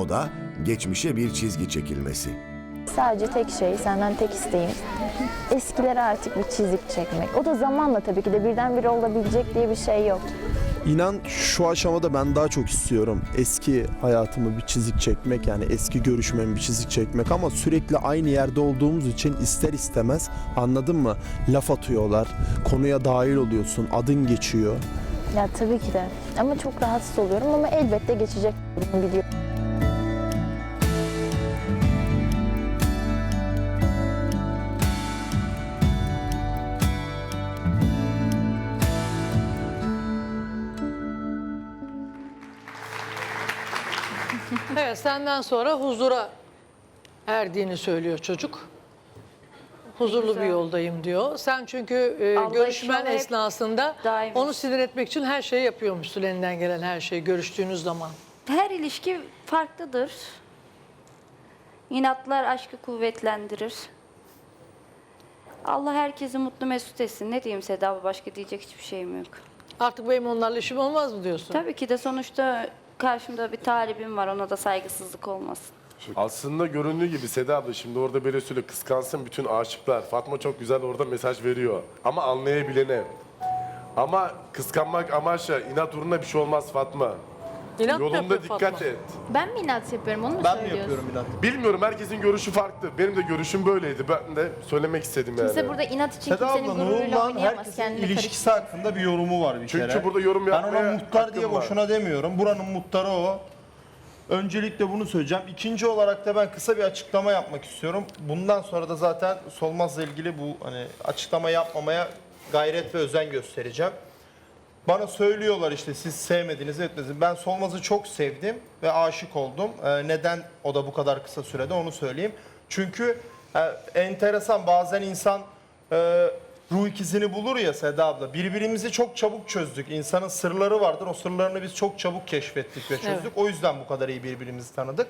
O da geçmişe bir çizgi çekilmesi. Sadece tek şey, senden tek isteğim eskilere artık bir çizik çekmek. O da zamanla tabii ki de birdenbire olabilecek diye bir şey yok. İnan şu aşamada ben daha çok istiyorum eski hayatımı bir çizik çekmek yani eski görüşmemi bir çizik çekmek ama sürekli aynı yerde olduğumuz için ister istemez anladın mı? Laf atıyorlar, konuya dahil oluyorsun, adın geçiyor. Ya tabii ki de. Ama çok rahatsız oluyorum ama elbette geçecek bunu biliyorum. Evet senden sonra huzura erdiğini söylüyor çocuk. Huzurlu bir yoldayım diyor. Sen çünkü e, Allah görüşmen inşallah hep esnasında daim onu etsin. sinir etmek için her şeyi yapıyormuşsun elinden gelen her şeyi görüştüğünüz zaman. Her ilişki farklıdır. İnatlar aşkı kuvvetlendirir. Allah herkesi mutlu mesut etsin. Ne diyeyim Seda abla başka diyecek hiçbir şeyim yok. Artık benim onlarla işim olmaz mı diyorsun? Tabii ki de sonuçta karşımda bir talibim var ona da saygısızlık olmasın. Aslında göründüğü gibi Seda abla şimdi orada böyle söyle kıskansın bütün aşıklar. Fatma çok güzel orada mesaj veriyor. Ama anlayabilene. Ama kıskanmak amaçla inat uğruna bir şey olmaz Fatma. İnat Yolunda yapıyor dikkat Fatma? et. Ben mi inat yapıyorum onu mu Ben mi söylüyorsun? yapıyorum inat? Bilmiyorum herkesin görüşü farklı. Benim de görüşüm böyleydi. Ben de söylemek istedim yani. Kimse burada inat için Seda kimsenin abla gururuyla Nurullah oynayamaz. herkesin Kendini ilişkisi hakkında bir yorumu var bir Çünkü kere. burada yorum Ben yapmaya ona muhtar hakkım diye var. boşuna demiyorum. Buranın muhtarı o. Öncelikle bunu söyleyeceğim. İkinci olarak da ben kısa bir açıklama yapmak istiyorum. Bundan sonra da zaten Solmaz'la ilgili bu hani açıklama yapmamaya gayret ve özen göstereceğim. Bana söylüyorlar işte siz sevmediniz etmediniz. Ben Solmaz'ı çok sevdim ve aşık oldum. Ee, neden o da bu kadar kısa sürede onu söyleyeyim. Çünkü e, enteresan bazen insan e, ruh ikizini bulur ya Seda abla. Birbirimizi çok çabuk çözdük. İnsanın sırları vardır. O sırlarını biz çok çabuk keşfettik ve çözdük. Evet. O yüzden bu kadar iyi birbirimizi tanıdık.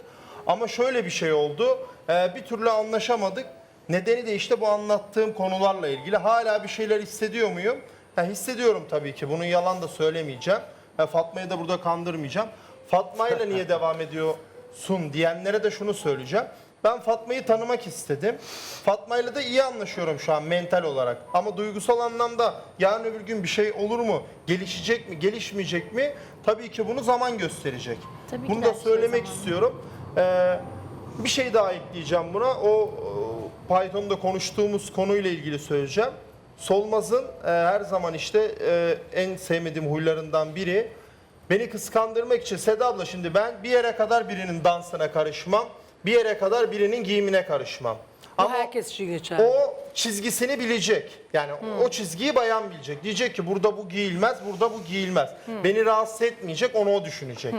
Ama şöyle bir şey oldu. e, bir türlü anlaşamadık. Nedeni de işte bu anlattığım konularla ilgili. Hala bir şeyler hissediyor muyum? Ha, hissediyorum tabii ki. Bunu yalan da söylemeyeceğim. Ha, Fatma'yı da burada kandırmayacağım. Fatma'yla niye devam ediyorsun diyenlere de şunu söyleyeceğim. Ben Fatma'yı tanımak istedim. Fatma'yla da iyi anlaşıyorum şu an mental olarak. Ama duygusal anlamda yarın öbür gün bir şey olur mu? Gelişecek mi, gelişmeyecek mi? Tabii ki bunu zaman gösterecek. Tabii ki bunu da şey söylemek zamanla. istiyorum. Ee, bir şey daha ekleyeceğim buna. O, o Python'da konuştuğumuz konuyla ilgili söyleyeceğim. Solmaz'ın e, her zaman işte e, en sevmediğim huylarından biri beni kıskandırmak için Seda abla şimdi ben bir yere kadar birinin dansına karışmam. Bir yere kadar birinin giyimine karışmam. Bu Ama herkes için geçer. o çizgisini bilecek. Yani o çizgiyi bayan bilecek. Diyecek ki burada bu giyilmez, burada bu giyilmez. Beni rahatsız etmeyecek, onu o düşünecek.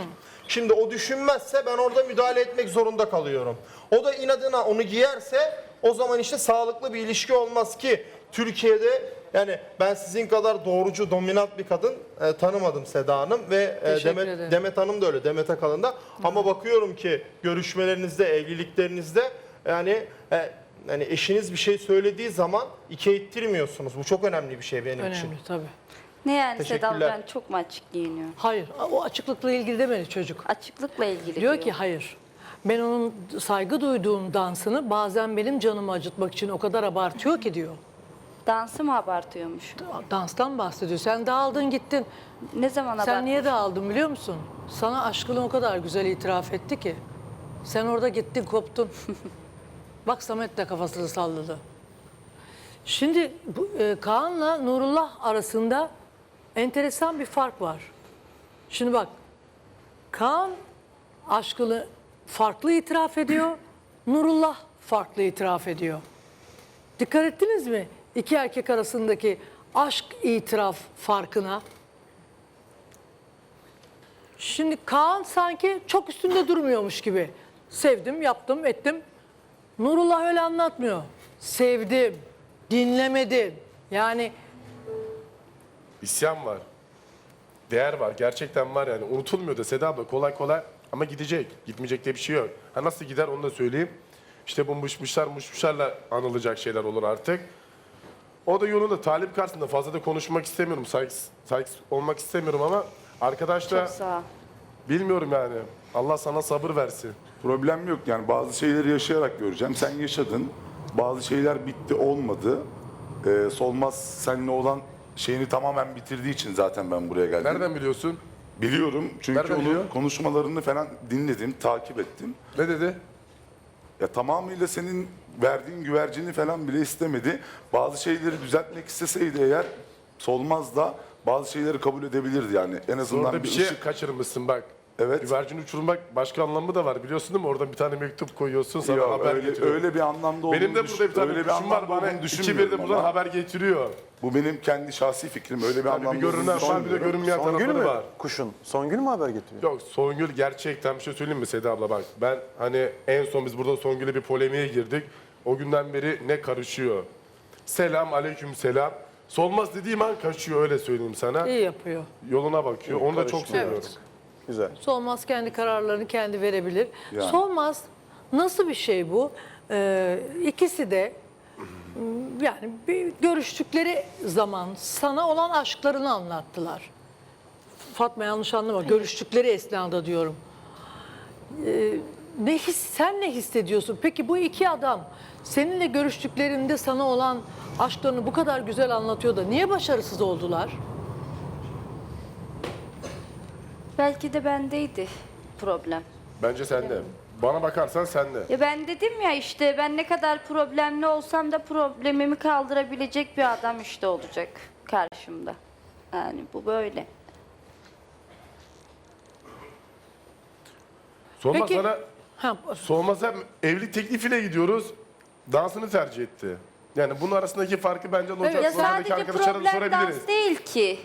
Şimdi o düşünmezse ben orada müdahale etmek zorunda kalıyorum. O da inadına onu giyerse o zaman işte sağlıklı bir ilişki olmaz ki Türkiye'de yani ben sizin kadar doğrucu, dominant bir kadın e, tanımadım Seda Hanım ve e, Teşekkür Demet, ederim. Demet Hanım da öyle, Demet Akalın da. Ama bakıyorum ki görüşmelerinizde, evliliklerinizde yani e, yani eşiniz bir şey söylediği zaman iki ettirmiyorsunuz. Bu çok önemli bir şey benim için. Önemli tabii. Ne yani Teşekkürler. ben çok mu açık giyiniyorum? Hayır o açıklıkla ilgili demedi çocuk. Açıklıkla ilgili Diyor diyor. ki hayır. Ben onun saygı duyduğum dansını bazen benim canımı acıtmak için o kadar abartıyor ki diyor. Dansı mı abartıyormuş? Danstan bahsediyor. Sen dağıldın gittin. Ne zaman Sen abartmış? niye dağıldın biliyor musun? Sana aşkını o kadar güzel itiraf etti ki. Sen orada gittin koptun. Bak Samet de kafasını salladı. Şimdi bu, e, Kaan'la Nurullah arasında enteresan bir fark var. Şimdi bak Kaan aşkını farklı itiraf ediyor. Nurullah farklı itiraf ediyor. Dikkat ettiniz mi? İki erkek arasındaki aşk itiraf farkına. Şimdi Kaan sanki çok üstünde durmuyormuş gibi. Sevdim, yaptım, ettim. Nurullah öyle anlatmıyor. Sevdim, dinlemedim. Yani İsyan var. Değer var. Gerçekten var yani. Unutulmuyor da Seda abla kolay kolay ama gidecek. Gitmeyecek diye bir şey yok. Ha nasıl gider onu da söyleyeyim. İşte bu mışmışlar mışmışlarla anılacak şeyler olur artık. O da yolunda talip karşısında fazla da konuşmak istemiyorum. Saygısız, saygısız olmak istemiyorum ama arkadaşlar Çok sağ ol. bilmiyorum yani. Allah sana sabır versin. Problem yok yani bazı şeyleri yaşayarak göreceğim. Sen yaşadın. Bazı şeyler bitti olmadı. Ee, Solmaz seninle olan şeyini tamamen bitirdiği için zaten ben buraya geldim. Nereden biliyorsun? Biliyorum çünkü Nereden onun biliyor? konuşmalarını falan dinledim, takip ettim. Ne dedi? Ya tamamıyla senin verdiğin güvercini falan bile istemedi. Bazı şeyleri düzeltmek isteseydi eğer Solmaz da bazı şeyleri kabul edebilirdi yani. En azından Orada bir bir şey ışık. kaçırmışsın bak. Evet. Güvercin uçurmak başka anlamı da var biliyorsun değil mi? Oradan bir tane mektup koyuyorsun sana Yok, haber öyle, getiriyor. öyle bir anlamda olduğunu Benim de burada bir tane öyle bir kuşum var bana olduğunu 2-1'de düşünmüyorum buradan ama haber getiriyor. Bu benim kendi şahsi fikrim. Öyle bir Yani anlamda bir görünen var bir de görünmeyen Songül tarafları mü? var. Kuşun. Songül mü haber getiriyor? Yok Songül gerçekten bir şey söyleyeyim mi Seda abla bak. Ben hani en son biz burada Songül'e bir polemiğe girdik. O günden beri ne karışıyor. Selam aleyküm selam. Solmaz dediğim an kaçıyor öyle söyleyeyim sana. İyi yapıyor. Yoluna bakıyor. Onu da çok seviyorum. Güzel. Solmaz kendi kararlarını kendi verebilir. Yani. Solmaz nasıl bir şey bu? Ee, ikisi de m, yani bir görüştükleri zaman sana olan aşklarını anlattılar. Fatma yanlış anlama. Görüştükleri esnada diyorum. Ee, ne his, sen ne hissediyorsun? Peki bu iki adam seninle görüştüklerinde sana olan aşklarını bu kadar güzel anlatıyor da niye başarısız oldular? Belki de bendeydi problem. Bence sende. Bana bakarsan sende. Ya ben dedim ya işte ben ne kadar problemli olsam da problemimi kaldırabilecek bir adam işte olacak karşımda. Yani bu böyle. Solmaz Peki- sana Ha, Solmaz'a evlilik teklifiyle gidiyoruz. Dansını tercih etti. Yani bunun arasındaki farkı bence Nurcan Ya Sora'daki sadece arkadaşlara da problem sorabiliriz. dans değil ki.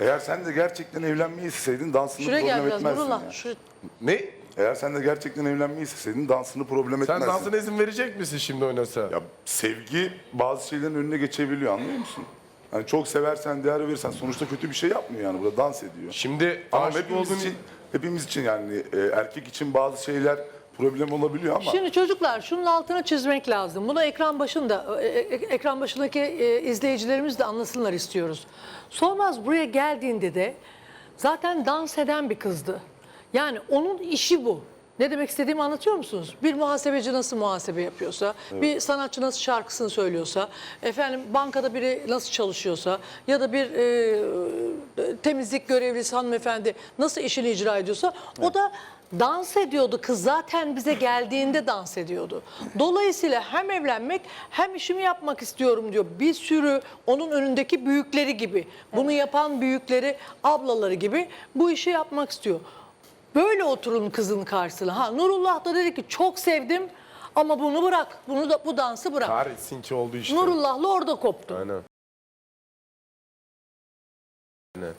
Eğer sen de gerçekten evlenmeyi isteseydin dansını şuraya gel problem biraz etmezdin. Nurullah. ya. Şu, Ne? Eğer sen de gerçekten evlenmeyi isteseydin dansını problem Sen etmezdin. dansına izin verecek misin şimdi oynasa? Ya sevgi bazı şeylerin önüne geçebiliyor anlıyor musun? Hani çok seversen, değer verirsen sonuçta kötü bir şey yapmıyor yani burada dans ediyor. Şimdi Ama aşık hepimiz olduğun için, hepimiz için yani e, erkek için bazı şeyler problem olabiliyor ama Şimdi çocuklar şunun altını çizmek lazım. Bunu ekran başında, e, e, ekran başındaki e, izleyicilerimiz de anlasınlar istiyoruz. Solmaz buraya geldiğinde de zaten dans eden bir kızdı. Yani onun işi bu. Ne demek istediğimi anlatıyor musunuz? Bir muhasebeci nasıl muhasebe yapıyorsa, bir sanatçı nasıl şarkısını söylüyorsa, efendim bankada biri nasıl çalışıyorsa ya da bir e, temizlik görevlisi hanımefendi nasıl işini icra ediyorsa o da dans ediyordu. Kız zaten bize geldiğinde dans ediyordu. Dolayısıyla hem evlenmek hem işimi yapmak istiyorum diyor. Bir sürü onun önündeki büyükleri gibi, bunu yapan büyükleri, ablaları gibi bu işi yapmak istiyor. Böyle oturun kızın karşısına. Ha Nurullah da dedi ki çok sevdim ama bunu bırak. Bunu da bu dansı bırak. kahretsin ki oldu işte. Nurullah'la orada koptu. Aynen. Aynen.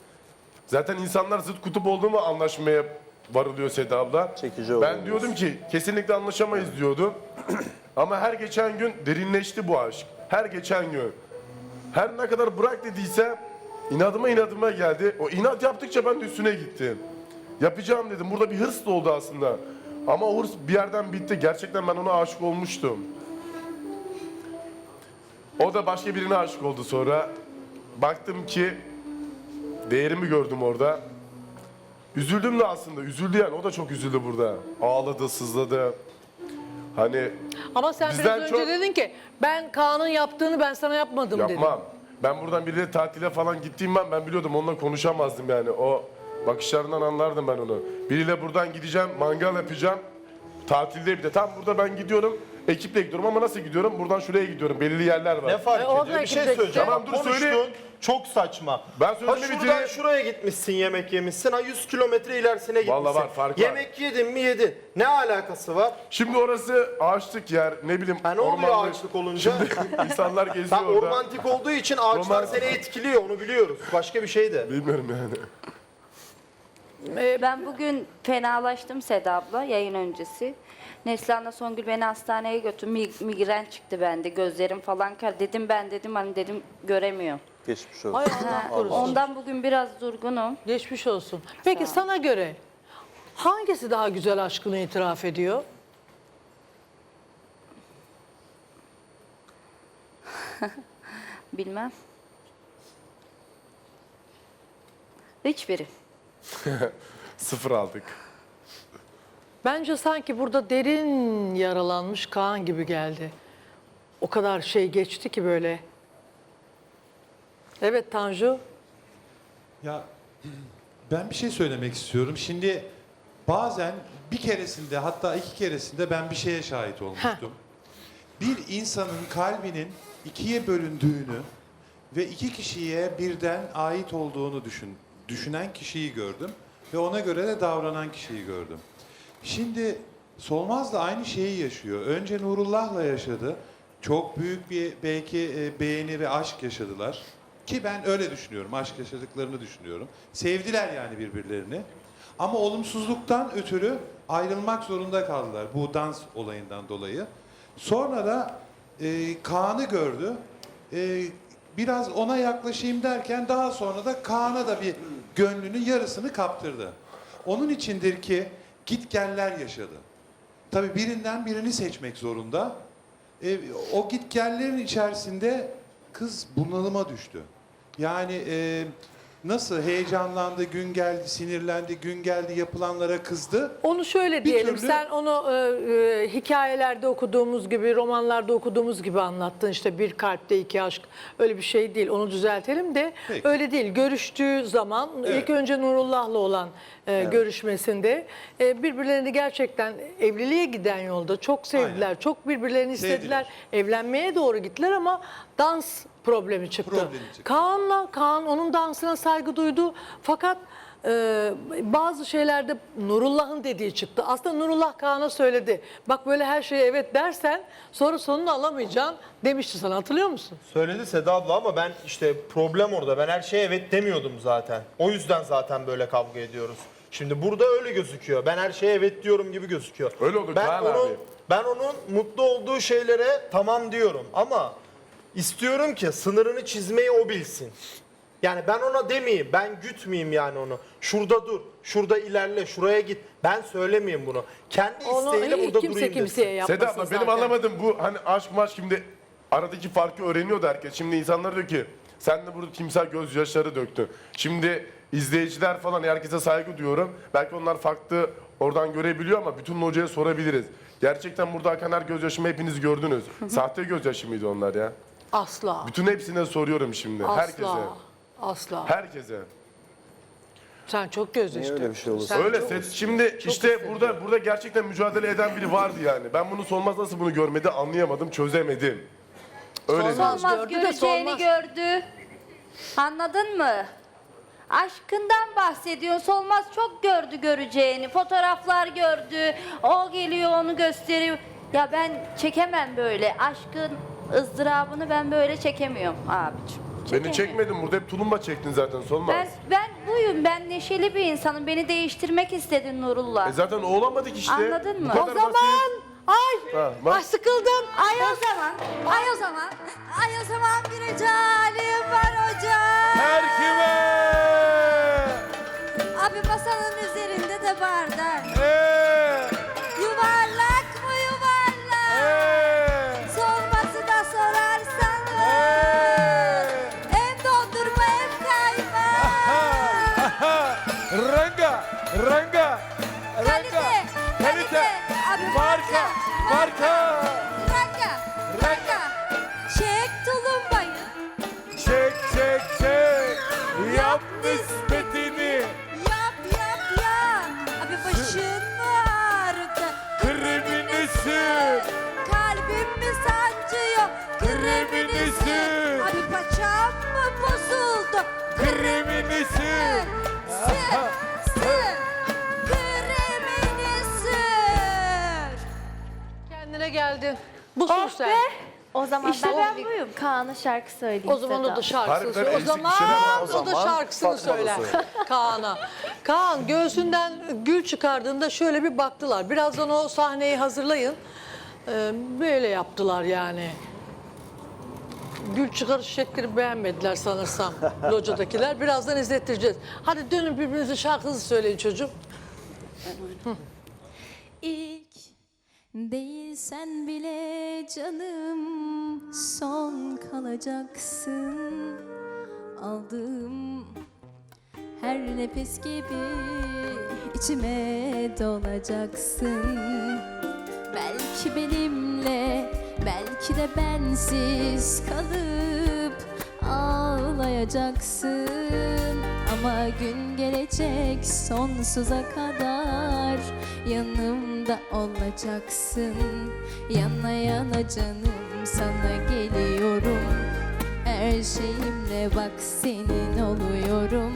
Zaten insanlar zıt kutup oldu mu anlaşmaya varılıyor Seda abla. Çekici Ben diyordum ki kesinlikle anlaşamayız diyordum. Ama her geçen gün derinleşti bu aşk. Her geçen gün. Her ne kadar bırak dediyse inadıma inadıma geldi. O inat yaptıkça ben de üstüne gittim. Yapacağım dedim. Burada bir hırs da oldu aslında. Ama o hırs bir yerden bitti. Gerçekten ben ona aşık olmuştum. O da başka birine aşık oldu sonra. Baktım ki değerimi gördüm orada. Üzüldüm de aslında. Üzüldü yani. O da çok üzüldü burada. Ağladı, sızladı. Hani Ama sen Bizden biraz önce çok- dedin ki ben Kaan'ın yaptığını ben sana yapmadım dedin. yapmam. Ben buradan biriyle tatile falan gittiğim ben ben biliyordum onunla konuşamazdım yani. O bakışlarından anlardım ben onu. Biriyle buradan gideceğim, mangal yapacağım. Tatilde bir de. Tam burada ben gidiyorum. Ekiple gidiyorum ama nasıl gidiyorum? Buradan şuraya gidiyorum. Belirli yerler var. Ne fark E, ediyor? oradan Bir şey gidecek. söyleyeceğim. Tamam, dur Konuştun, söyle. Çok saçma. Ben ha sözümü şuradan bitireyim. şuraya gitmişsin yemek yemişsin. Ha 100 kilometre ilerisine gitmişsin. Vallahi var, fark var. Yemek yedin mi yedin. Ne alakası var? Şimdi orası ağaçlık yer. Ne bileyim. Ha ne oluyor ormanlık. ağaçlık olunca? İnsanlar geziyor Ha, orada. ormantik olduğu için ağaçlar Roman- seni etkiliyor onu biliyoruz. Başka bir şey de. Bilmiyorum yani. Ben bugün fenalaştım Seda abla yayın öncesi. Neslihan'la Songül beni hastaneye götürdü. Mi- migren çıktı bende. Gözlerim falan kar. Dedim ben dedim hani dedim göremiyor. Geçmiş olsun. Hay Allah korusun. Ondan bugün biraz durgunum. Geçmiş olsun. Peki sana göre hangisi daha güzel aşkını itiraf ediyor? Bilmem. Hiçbiri. Sıfır aldık. Bence sanki burada derin yaralanmış Kaan gibi geldi. O kadar şey geçti ki böyle. Evet Tanju. Ya ben bir şey söylemek istiyorum. Şimdi bazen bir keresinde hatta iki keresinde ben bir şeye şahit olmuştum. Bir insanın kalbinin ikiye bölündüğünü ve iki kişiye birden ait olduğunu düşün, düşünen kişiyi gördüm ve ona göre de davranan kişiyi gördüm. Şimdi Solmaz da aynı şeyi yaşıyor. Önce Nurullah'la yaşadı. Çok büyük bir belki e, beğeni ve aşk yaşadılar. Ki ben öyle düşünüyorum. Aşk yaşadıklarını düşünüyorum. Sevdiler yani birbirlerini. Ama olumsuzluktan ötürü ayrılmak zorunda kaldılar bu dans olayından dolayı. Sonra da e, Kaan'ı gördü. E, biraz ona yaklaşayım derken daha sonra da Kaan'a da bir gönlünün yarısını kaptırdı. Onun içindir ki gitgeller yaşadı. Tabii birinden birini seçmek zorunda. E, o gitgellerin içerisinde kız bunalıma düştü. Yani e, nasıl heyecanlandı, gün geldi, sinirlendi, gün geldi, yapılanlara kızdı. Onu şöyle Bir diyelim. türlü- Sen onu e, e, hikayelerde okuduğumuz gibi, romanlarda okuduğumuz gibi anlattın. İşte bir kalpte iki aşk. Öyle bir şey değil. Onu düzeltelim de Peki. öyle değil. Görüştüğü zaman Evet. ilk önce Nurullah'la olan e, görüşmesinde e, birbirlerini gerçekten evliliğe giden yolda çok sevdiler. Aynen. Çok birbirlerini istediler. Sevdiler. Evlenmeye doğru gittiler ama dans problemi çıktı. Problemi çıktı. Kaan'la Kaan onun dansına saygı duydu. Fakat e, bazı şeylerde Nurullah'ın dediği çıktı. Aslında Nurullah Kaan'a söyledi. Bak böyle her şeye evet dersen sonra sonunu alamayacaksın demişti sana hatırlıyor musun? Söyledi Seda abla ama ben işte problem orada. Ben her şeye evet demiyordum zaten. O yüzden zaten böyle kavga ediyoruz. Şimdi burada öyle gözüküyor. Ben her şeye evet diyorum gibi gözüküyor. Öyle olur ben Kaan onun, abi. Ben onun mutlu olduğu şeylere tamam diyorum ama istiyorum ki sınırını çizmeyi o bilsin. Yani ben ona demeyeyim, ben gütmeyeyim yani onu. Şurada dur, şurada ilerle, şuraya git. Ben söylemeyeyim bunu. Kendi Onu isteğiyle burada kimse durayım kimseye desin. yapmasın Seda abla benim zaten. anlamadım bu hani aşk maş şimdi aradaki farkı öğreniyordu herkes. Şimdi insanlar diyor ki sen de burada timsah gözyaşları döktün. Şimdi izleyiciler falan herkese saygı duyuyorum. Belki onlar farklı oradan görebiliyor ama bütün hocaya sorabiliriz. Gerçekten burada akan her gözyaşımı hepiniz gördünüz. Sahte gözyaşı mıydı onlar ya? Asla. Bütün hepsine soruyorum şimdi. Asla. Herkese. Asla. Herkese. Sen çok Niye öyle bir şey olursa? Sen Öyle çok- ses. Şimdi işte burada burada gerçekten mücadele eden biri vardı yani. Ben bunu Solmaz nasıl bunu görmedi anlayamadım, çözemedim. Öyle Solmaz. Solmaz gördü de göreceğini solmaz. gördü. Anladın mı? Aşkından bahsediyor. Solmaz çok gördü göreceğini. Fotoğraflar gördü. O geliyor onu gösteriyor. Ya ben çekemem böyle. Aşkın ızdırabını ben böyle çekemiyorum abicim. Beni Çekemiyorum. çekmedin burada hep tulumba çektin zaten Solmaz. Ben, ben buyum. Ben neşeli bir insanım. Beni değiştirmek istedin Nurullah. E zaten o olamadık işte. Anladın mı? Bu O kadar zaman basit. ay Ha, bak. ay sıkıldım. Ay o zaman, ay o zaman, ay o zaman bir ricalim var hocam. Her kime? Abi masanın üzerinde Kremini sür. Sür, sür. Kremini sür. Kendine geldin. Bu oh sen. O zaman İşte ben, ben buyum. Kaan'a şarkı söyleyeyim O zaman o da şarkısını söyle. O zaman, şey ama o o da zaman şarkısını Fatma da söyler söyle. Kaan'a. Kaan göğsünden gül çıkardığında şöyle bir baktılar. Birazdan o sahneyi hazırlayın. Ee, böyle yaptılar yani. Gül çıkarış şekli beğenmediler sanırsam locadakiler. Birazdan izlettireceğiz. Hadi dönün birbirinize şarkınızı söyleyin çocuğum. İlk değilsen bile canım son kalacaksın Aldığım her nefes gibi içime dolacaksın Belki benimle belki de bensiz kalıp ağlayacaksın. Ama gün gelecek sonsuza kadar yanımda olacaksın. Yana yana canım sana geliyorum. Her şeyimle bak senin oluyorum.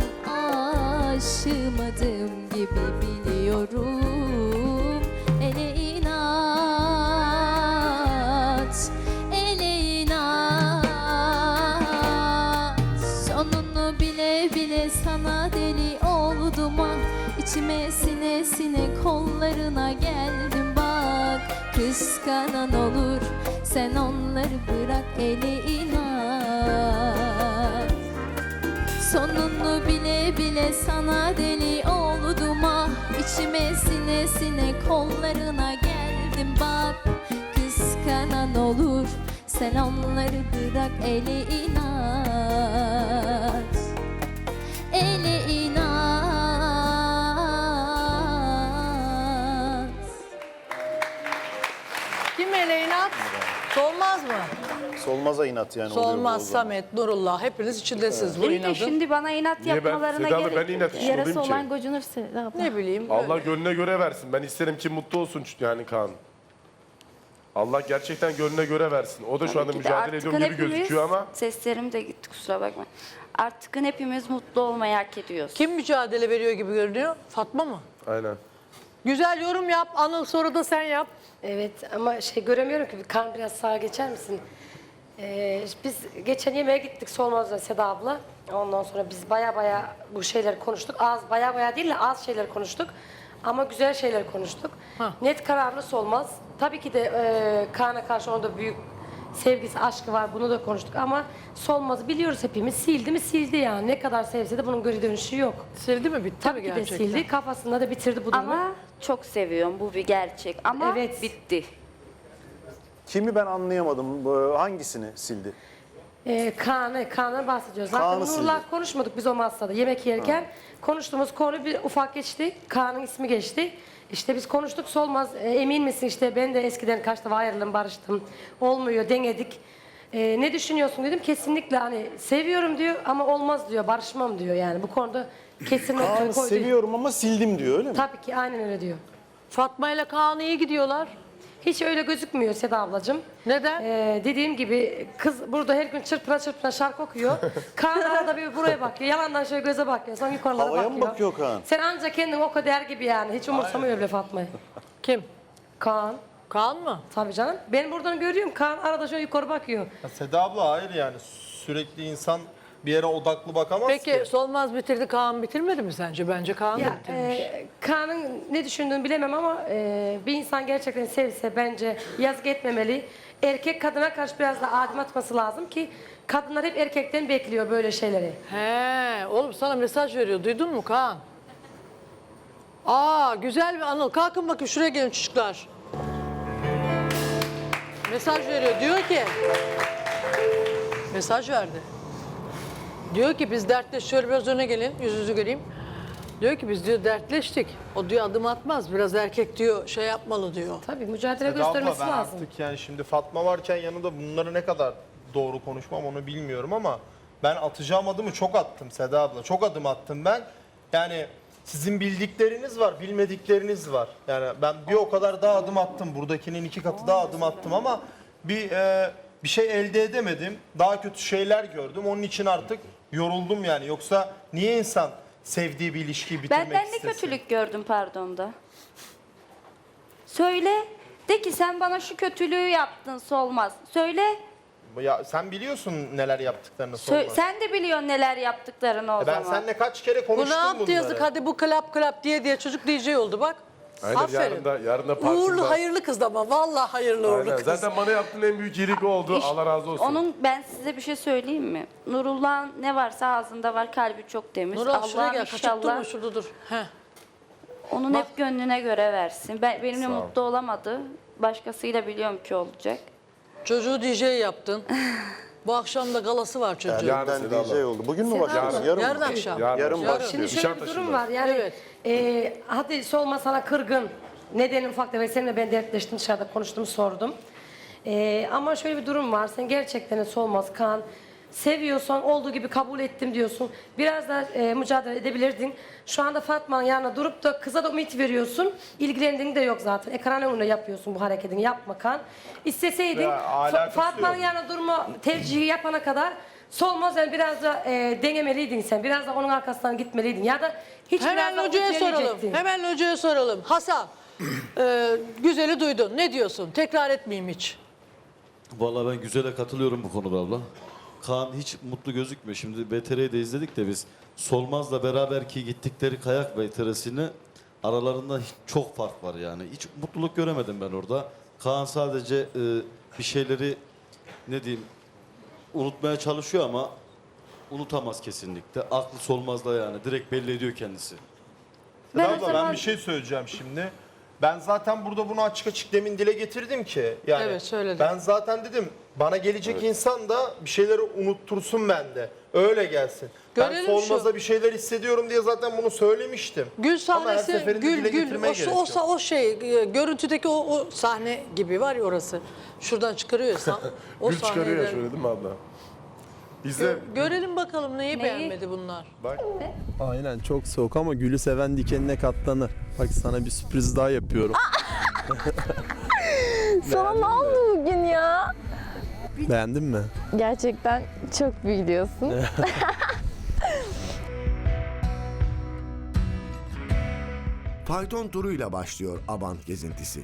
Aşığımadığım gibi biliyorum Kıskanan olur sen onları bırak ele inat Sonunu bile bile sana deli oldum ah. İçime sine sine kollarına geldim bak. Kıskanan olur sen onları bırak ele inat Ele inat Solmaz'a inat yani. oluyor bu o Solmaz, zaman. Samet, Nurullah hepiniz içindesiniz bu İyi de inadın. şimdi bana inat Niye ben yapmalarına Seda gerek ben inat için Yarası olayım olan gocunur Seda abla. Ne bileyim. Allah gönlüne göre versin. Ben isterim ki mutlu olsun yani Kaan. Allah gerçekten gönlüne göre versin. O da şu anda Tabii ki de mücadele ediyorum gibi hepimiz- gözüküyor ama Seslerim de gitti kusura bakma. Artık hepimiz mutlu olmayı hak ediyoruz. Kim mücadele veriyor gibi görünüyor? Fatma mı? aynen. Güzel yorum yap. Anıl sonra da sen yap. Evet ama şey göremiyorum ki. Kan biraz sağa geçer misin? Ee, biz geçen yemeğe gittik Solmaz'la Seda abla. Ondan sonra biz baya baya bu şeyleri konuştuk. Az baya baya değil de az şeyler konuştuk. Ama güzel şeyler konuştuk. Net kararlı Solmaz. Tabii ki de e, Kaan'a karşı onda büyük sevgisi, aşkı var. Bunu da konuştuk ama Solmaz'ı biliyoruz hepimiz. Sildi mi sildi yani. Ne kadar sevse de bunun geri dönüşü yok. Sildi mi? Bitti Tabii mi ki de gerçekten? sildi. Kafasında da bitirdi bu durumu. Ama çok seviyorum bu bir gerçek ama Evet. bitti. Kimi ben anlayamadım. Hangisini sildi? Ee, Kaan'ı, Kaan'ı bahsediyoruz. Zaten Kaan'ı Nur'la sildi. konuşmadık biz o masada yemek yerken. Konuştuğumuz konu bir ufak geçti. Kaan'ın ismi geçti. İşte biz konuştuk solmaz. E, emin misin işte ben de eskiden kaç defa ayrıldım barıştım. Olmuyor denedik. E, ne düşünüyorsun dedim. Kesinlikle hani seviyorum diyor ama olmaz diyor. Barışmam diyor yani. Bu konuda kesin noktayı Kaan'ı koydu. seviyorum ama sildim diyor öyle mi? Tabii ki aynen öyle diyor. Fatma ile Kaan iyi gidiyorlar. Hiç öyle gözükmüyor Seda ablacığım. Neden? Ee, dediğim gibi kız burada her gün çırpına çırpına şarkı okuyor. Kaan arada bir buraya bakıyor. Yalandan şöyle göze bakıyor. Sonra yukarılara Havaya bakıyor. mı bakıyor Kaan? Sen ancak kendin o kadar gibi yani. Hiç umursamıyor bile Fatma'yı. Kim? Kaan. Kaan mı? Tabii canım. Ben buradan görüyorum. Kaan arada şöyle yukarı bakıyor. Ya Seda abla hayır yani sürekli insan bir yere odaklı bakamaz Peki ki. Solmaz bitirdi Kaan bitirmedi mi sence? Bence Kaan da Ya, bitirmiş. e, Kaan'ın ne düşündüğünü bilemem ama e, bir insan gerçekten sevse bence yazık etmemeli. Erkek kadına karşı biraz da adım atması lazım ki kadınlar hep erkekten bekliyor böyle şeyleri. He, oğlum sana mesaj veriyor. Duydun mu Kaan? Aa, güzel bir anıl. Kalkın bakın şuraya gelin çocuklar. Mesaj veriyor. Diyor ki... Mesaj verdi. Diyor ki biz dertleş şöyle biraz öne gelin. Yüz yüzü göreyim. Diyor ki biz diyor dertleştik. O diyor adım atmaz. Biraz erkek diyor şey yapmalı diyor. Tabii mücadele Seda abla göstermesi ben lazım. artık yani şimdi Fatma varken yanında bunları ne kadar doğru konuşmam onu bilmiyorum ama ben atacağım adımı çok attım Seda abla. Çok adım attım ben. Yani sizin bildikleriniz var, bilmedikleriniz var. Yani ben bir o kadar daha adım attım. Buradakinin iki katı daha adım attım ama bir e, bir şey elde edemedim. Daha kötü şeyler gördüm. Onun için artık yoruldum yani. Yoksa niye insan sevdiği bir ilişkiyi bitirmek Ben ben ne istesin? kötülük gördüm pardon da. Söyle. De ki sen bana şu kötülüğü yaptın solmaz. Söyle. Ya sen biliyorsun neler yaptıklarını Sö- sorma. sen de biliyorsun neler yaptıklarını o E Ben zaman. seninle kaç kere Bu konuştum ne yaptı bunları. yazık hadi bu klap klap diye diye çocuk DJ oldu bak. Aynen Aferin. yarın da, yarın da partim Uğurlu hayırlı kız da ama vallahi hayırlı uğurlu Aynen. kız. Zaten bana yaptığın en büyük iyilik oldu. İş- Allah razı olsun. Onun ben size bir şey söyleyeyim mi? Nurullah'ın ne varsa ağzında var, kalbi çok temiz. Nurhan şuraya Allah gel kaçıp inşallah durma şurada dur. Heh. onun hep gönlüne göre versin. Ben benimle ol. mutlu olamadı. Başkasıyla biliyorum ki olacak. Çocuğu DJ yaptın. Bu akşam da galası var çocuğun. Yarın Erkenden DJ oldu. Bugün mü abla. Yarın, Yarın mı? akşam. Yarın, Yarın başlıyor. başlıyor. Şimdi şöyle bir durum var yani Evet. e, hadi sorma sana kırgın. Nedeni ufak tefek seninle ben dertleştim dışarıda konuştum sordum. E, ama şöyle bir durum var sen gerçekten solmaz kan. Seviyorsan olduğu gibi kabul ettim diyorsun. Biraz da e, mücadele edebilirdin. Şu anda Fatma'nın yanına durup da kıza da ümit veriyorsun. İlgilendiğin de yok zaten. Ekran önünde yapıyorsun bu hareketini. Yapma kan. İsteseydin Ya, alakası Fatma'nın yok. yanına durma tercihi yapana kadar solmaz yani biraz da e, denemeliydin sen. Biraz da onun arkasından gitmeliydin. Ya da hiç biraz Hemen da hocaya soralım. Hemen hocaya soralım. Hasan, e, güzeli duydun. Ne diyorsun? Tekrar etmeyeyim hiç. Vallahi ben güzele katılıyorum bu konuda abla. Kaan hiç mutlu gözükmüyor. Şimdi BTR'yi de izledik de biz Solmaz'la beraber ki gittikleri kayak BTR'sini aralarında hiç- çok fark var yani. Hiç mutluluk göremedim ben orada. Kaan sadece e, bir şeyleri ne diyeyim unutmaya çalışıyor ama unutamaz kesinlikle. Aklı Solmaz'da yani direkt belli ediyor kendisi. Seda Ben o abla ben zaman- bir şey söyleyeceğim şimdi. Ben zaten burada bunu açık açık demin dile getirdim ki. Yani Evet, söyledin. Ben zaten dedim bana gelecek insan da bir şeyleri unuttursun bende. Öyle gelsin. Görelim ben Solmaz'a şu. bir şeyler hissediyorum diye zaten bunu söylemiştim. Gül Ama her sahnesi, seferinde gül dile gül, getirmeye o, gerek o, yok. o şey, e, görüntüdeki o, o sahne gibi var ya orası. Şuradan çıkarıyor sa- o Gül çıkarıyor sahneleri. ya şöyle değil mi abla? İzle. Gö- Görelim bakalım neyi, beğenmedi bunlar. Bak. Aynen çok soğuk ama gülü seven dikenine katlanır. Bak sana bir sürpriz daha yapıyorum. Sana ne oldu bugün ya? Beğendin mi? Gerçekten çok biliyorsun. Fayton turuyla başlıyor Abant gezintisi.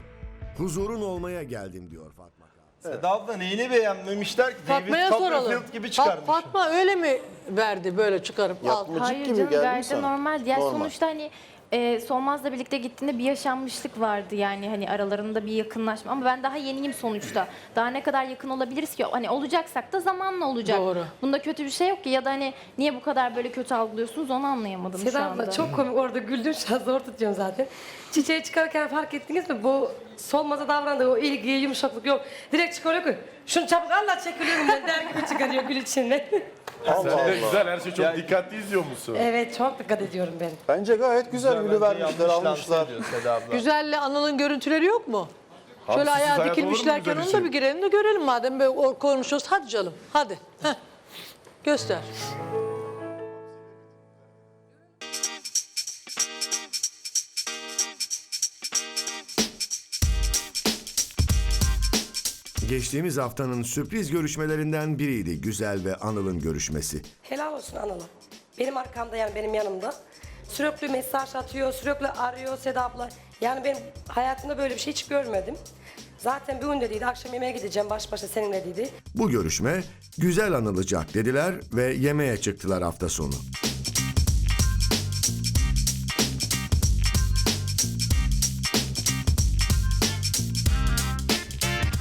Huzurun olmaya geldim diyor Fatma. Seda abla neyini beğenmemişler ki? Fatma'ya David soralım. Copperfield gibi Fa- çıkarmış. Fatma öyle mi verdi böyle çıkarıp al? Yapmacık Hayır gibi canım geldi mi gayet de sana? normal. Yani Normal. sonuçta hani e, Solmaz'la birlikte gittiğinde bir yaşanmışlık vardı yani hani aralarında bir yakınlaşma ama ben daha yeniyim sonuçta. Daha ne kadar yakın olabiliriz ki? Hani olacaksak da zamanla olacak. Doğru. Bunda kötü bir şey yok ki ya da hani niye bu kadar böyle kötü algılıyorsunuz onu anlayamadım şu Seda anda. abla çok komik orada güldüm şu an zor tutuyorum zaten. Çiçeği çıkarken fark ettiniz mi? Bu solmaza davrandığı o ilgi, yumuşaklık yok. Direkt çıkarıyor ki şunu çabuk Allah çekiliyorum ben der gibi çıkarıyor gül içinden. Sen de güzel her şey çok dikkatli izliyor musun? evet çok dikkat ediyorum ben. Bence gayet güzel. Gülü Bence vermişler, yanlış lanse almışlar. ediyor Seda abla. Güzelle Anıl'ın görüntüleri yok mu? Şöyle Hamsisiz ayağa hayat olur mu dikilmişlerken güzel onu da için? bir girelim de görelim madem böyle o- konuşuyoruz. Hadi canım hadi. Heh. Göster. Geçtiğimiz haftanın sürpriz görüşmelerinden biriydi Güzel ve Anıl'ın görüşmesi. Helal olsun Anıl'a. Benim arkamda yani benim yanımda. Sürekli mesaj atıyor, sürekli arıyor Seda abla. Yani ben hayatımda böyle bir şey hiç görmedim. Zaten bir gün dediydi, akşam yemeğe gideceğim baş başa seninle dedi. Bu görüşme güzel anılacak dediler ve yemeğe çıktılar hafta sonu.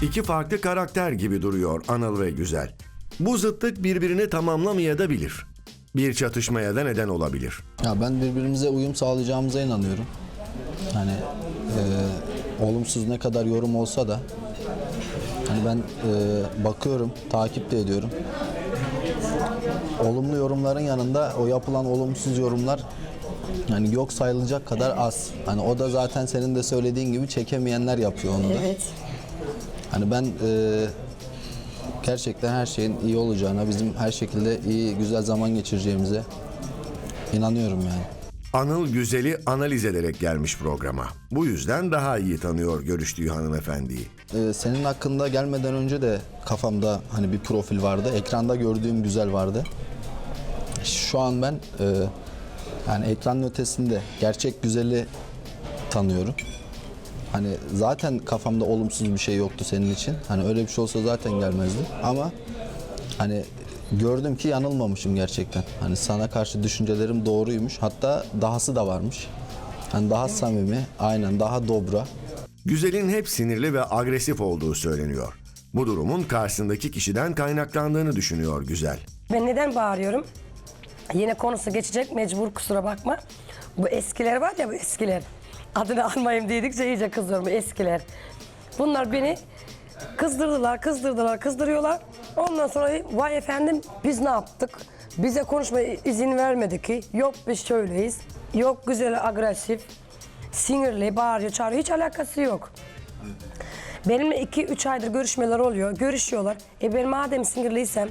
İki farklı karakter gibi duruyor Anıl ve Güzel. Bu zıtlık birbirini tamamlamayabilir. Bir çatışmaya da neden olabilir. Ya ben birbirimize uyum sağlayacağımıza inanıyorum. Hani e, olumsuz ne kadar yorum olsa da hani ben e, bakıyorum, takip de ediyorum. Olumlu yorumların yanında o yapılan olumsuz yorumlar yani yok sayılacak kadar az. Hani o da zaten senin de söylediğin gibi çekemeyenler yapıyor onu da. Evet. Hani ben e, gerçekten her şeyin iyi olacağına, bizim her şekilde iyi, güzel zaman geçireceğimize inanıyorum yani. Anıl Güzel'i analiz ederek gelmiş programa. Bu yüzden daha iyi tanıyor görüştüğü hanımefendiyi. Ee, senin hakkında gelmeden önce de kafamda hani bir profil vardı. Ekranda gördüğüm güzel vardı. Şu an ben e, yani ekranın ötesinde gerçek güzeli tanıyorum. Hani zaten kafamda olumsuz bir şey yoktu senin için. Hani öyle bir şey olsa zaten gelmezdim. Ama hani gördüm ki yanılmamışım gerçekten. Hani sana karşı düşüncelerim doğruymuş. Hatta dahası da varmış. Hani daha samimi, aynen daha dobra. Güzel'in hep sinirli ve agresif olduğu söyleniyor. Bu durumun karşısındaki kişiden kaynaklandığını düşünüyor Güzel. Ben neden bağırıyorum? Yine konusu geçecek mecbur kusura bakma. Bu eskiler var ya bu eskiler. Adını almayayım dedikçe iyice kızıyorum eskiler. Bunlar beni Kızdırdılar, kızdırdılar, kızdırıyorlar. Ondan sonra vay efendim biz ne yaptık? Bize konuşma izin vermedi ki. Yok biz şöyleyiz. Yok güzel agresif. Sinirli, bağırıyor, çağırıyor. Hiç alakası yok. Benimle 2-3 aydır görüşmeler oluyor. Görüşüyorlar. E ben madem sinirliysem,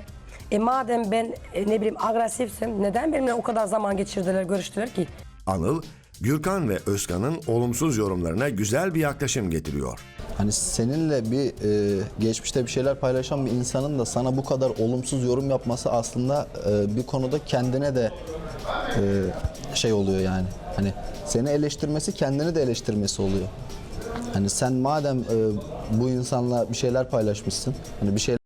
e madem ben e, ne bileyim agresifsem neden benimle o kadar zaman geçirdiler, görüştüler ki? Anıl, Gürkan ve Özkan'ın olumsuz yorumlarına güzel bir yaklaşım getiriyor. Hani seninle bir e, geçmişte bir şeyler paylaşan bir insanın da sana bu kadar olumsuz yorum yapması aslında e, bir konuda kendine de e, şey oluyor yani. Hani seni eleştirmesi kendini de eleştirmesi oluyor. Hani sen madem e, bu insanla bir şeyler paylaşmışsın, hani bir şeyler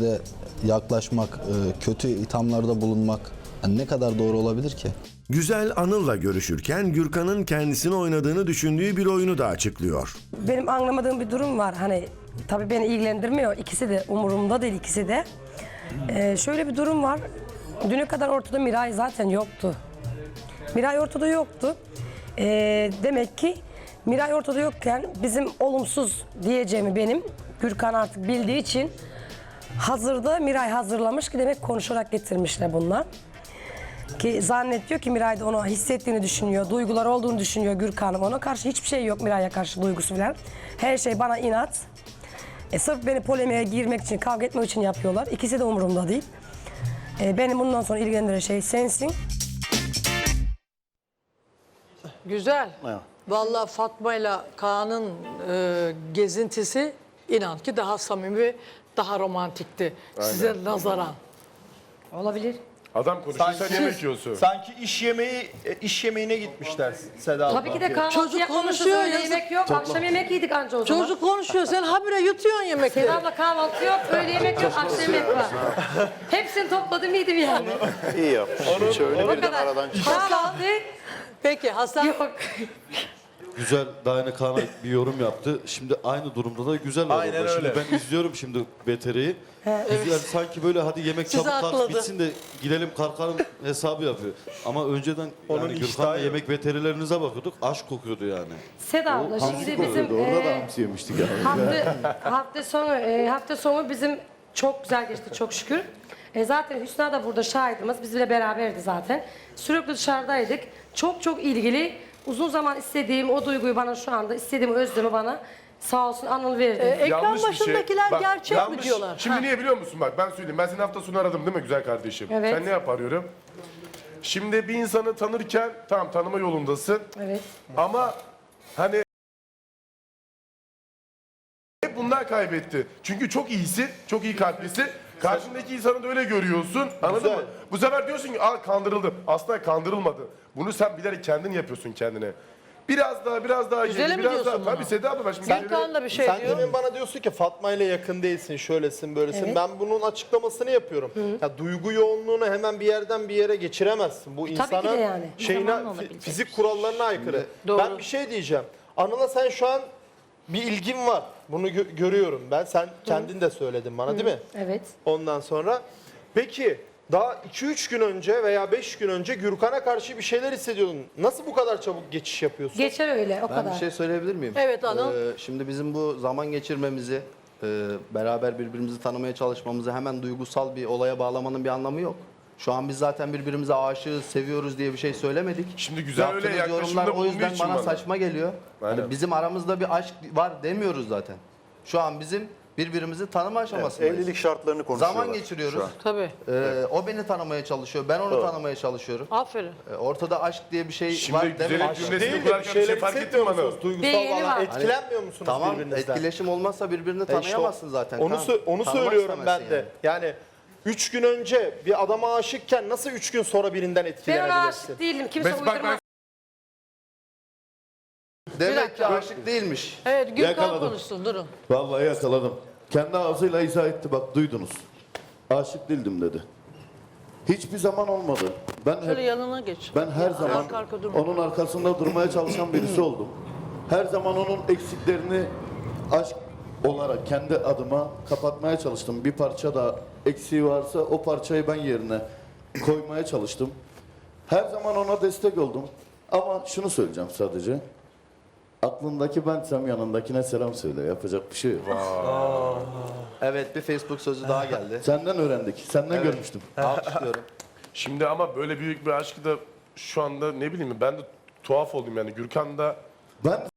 de yaklaşmak, e, kötü ithamlarda bulunmak hani ne kadar doğru olabilir ki? Güzel Anıl'la görüşürken Gürkan'ın kendisini oynadığını düşündüğü bir oyunu da açıklıyor. Benim anlamadığım bir durum var. Hani tabii beni ilgilendirmiyor. İkisi de umurumda değil ikisi de. Ee, şöyle bir durum var. Düne kadar ortada Miray zaten yoktu. Miray ortada yoktu. Ee, demek ki Miray ortada yokken bizim olumsuz diyeceğimi benim Gürkan artık bildiği için hazırda Miray hazırlamış ki demek konuşarak getirmişler bunlar. Ki zannediyor ki Miray da onu hissettiğini düşünüyor, duygular olduğunu düşünüyor Gürkan'ım. Ona karşı hiçbir şey yok Miray'a karşı duygusu falan. Her şey bana inat. E, sırf beni polemiğe girmek için, kavga etmek için yapıyorlar. İkisi de umurumda değil. E, benim bundan sonra ilgilendiren şey sensin. Güzel. Vallahi Fatma ile Kaan'ın e, gezintisi inan ki daha samimi, daha romantikti size nazaran. Olabilir. Adam konuşuyor sen yemek yiyorsun. Sanki iş yemeği e, iş yemeğine gitmişler Seda abla. Tabii ki de kahvaltı Çocuk konuşuyor, öğle yazık. yemek yok. Akşam yemek yedik anca o zaman. Çocuk konuşuyor sen habire yutuyorsun yemekleri. Seda abla kahvaltı yok, öğle yemek yok, akşam yemek var. Hepsini topladım yedim yani. İyi yapmış. Hiç öyle O bir kadar. aradan çık. Kahvaltı Peki Hasan Yok. Güzel daha yeni Kaan'a bir yorum yaptı. Şimdi aynı durumda da güzel var. Aynen. Şimdi öyle. ben izliyorum şimdi BTR'yi. Güzel sanki böyle hadi yemek Sizi çabuk kalk bitsin de gidelim kalkalım hesabı yapıyor. Ama önceden Onun yani iştahı Gürkan'la yok. yemek BTR'lerinize bakıyorduk. Aşk kokuyordu yani. Seda abla şimdi bizim Orada da e, hamsi yemiştik yani. hafta, hafta sonu e, hafta sonu bizim çok güzel geçti çok şükür. E, zaten Hüsna da burada şahidimiz. Bizle beraberdi zaten. Sürekli dışarıdaydık. Çok çok ilgili. Uzun zaman istediğim o duyguyu bana şu anda istediğim özlemi bana sağ olsun Anıl verdi. e, ekran Yanlış bir şey. başındakiler Bak, gerçek mi yanlış. diyorlar? Şimdi niye biliyor musun bak ben söyleyeyim. Ben seni hafta sonu aradım değil mi güzel kardeşim? Evet. Sen ne yap arıyorum? Şimdi bir insanı tanırken tamam tanıma yolundasın. Evet. Ama hani hep bundan kaybetti. Çünkü çok iyisin, çok iyi kalplisin. Karşındaki insanı da öyle görüyorsun. Anladın Güzel. mı? Bu sefer diyorsun ki Aa, kandırıldım. Aslında kandırılmadı. Bunu sen bilerek kendin yapıyorsun kendine. Biraz daha, biraz daha Güzele geri, mi biraz diyorsun daha. bunu? Tabii Seda abla ben şimdi Sen da bir şey Sen diyor. demin bana diyorsun ki Fatma ile yakın değilsin, şöylesin, böylesin. Evet. Ben bunun açıklamasını yapıyorum. Ya duygu yoğunluğunu hemen bir yerden bir yere geçiremezsin. Bu ki insanın de yani. şeyine, Zamanla fi- olabilecek fizik kurallarına aykırı. Doğru. Ben bir şey diyeceğim. Anıl'a sen şu an bir ilgin var. Bunu gö- görüyorum ben. Sen kendin de söyledin bana değil mi? Evet. Ondan sonra. Peki daha 2-3 gün önce veya 5 gün önce Gürkan'a karşı bir şeyler hissediyordun. Nasıl bu kadar çabuk geçiş yapıyorsun? Geçer öyle o Ben kadar. bir şey söyleyebilir miyim? Evet, Anıl. Ee, şimdi bizim bu zaman geçirmemizi, e, beraber birbirimizi tanımaya çalışmamızı hemen duygusal bir olaya bağlamanın bir anlamı yok. Şu an biz zaten birbirimize aşığız, seviyoruz diye bir şey söylemedik. Şimdi güzel öyle Yaptığınız yaklaşımda yorumlar o yüzden için bana bana. saçma geliyor. Aynen. Hani bizim aramızda bir aşk var demiyoruz zaten. Şu an bizim birbirimizi tanıma aşamasındayız. Evlilik şartlarını konuşuyorlar. Zaman geçiriyoruz. şu an. Tabii. Ee, o beni tanımaya çalışıyor, ben onu tanımaya çalışıyorum. Aferin. Ee, ortada aşk diye bir şey Şimdi var güzel cümlesini Değil de bir kurarken bir şey fark ettin mi hissetmiyor bana? musunuz? Duygusal Değeri var. bağlam. Etkilenmiyor musunuz Tamam birbirinizden? etkileşim olmazsa birbirini E işte o- tanıyamazsın zaten. Onu, Kaan. sö- onu Tanımak söylüyorum ben istemezsin de. Yani. üç gün önce bir adama aşıkken nasıl üç gün sonra birinden Ben ona etkilenebilirsin? aşık değilim. Kimse Mes- bak uydurmaz. ben Demek ki aşık değilmiş. Evet Gürkan Yakaladım. konuşsun durun. Vallahi yakaladım. Kendi ağzıyla izah etti bak duydunuz. Aşık değildim dedi. Hiçbir zaman olmadı. Ben Şöyle hep, yanına geç. ben her zaman Arka arka durma. onun arkasında durmaya çalışan birisi oldum. Her zaman onun eksiklerini aşk olarak kendi adıma kapatmaya çalıştım. Bir parça da eksiği varsa o parçayı ben yerine koymaya çalıştım. Her zaman ona destek oldum. Ama şunu söyleyeceğim sadece. Aklındaki bensem yanındakine selam söyle. Yapacak bir şey yok. Evet bir Facebook sözü daha geldi. Senden öğrendik. Senden görmüştüm. Alkışlıyorum. Şimdi ama böyle büyük bir aşkı da şu anda ne bileyim ben de tuhaf oldum yani Gürkan da Ben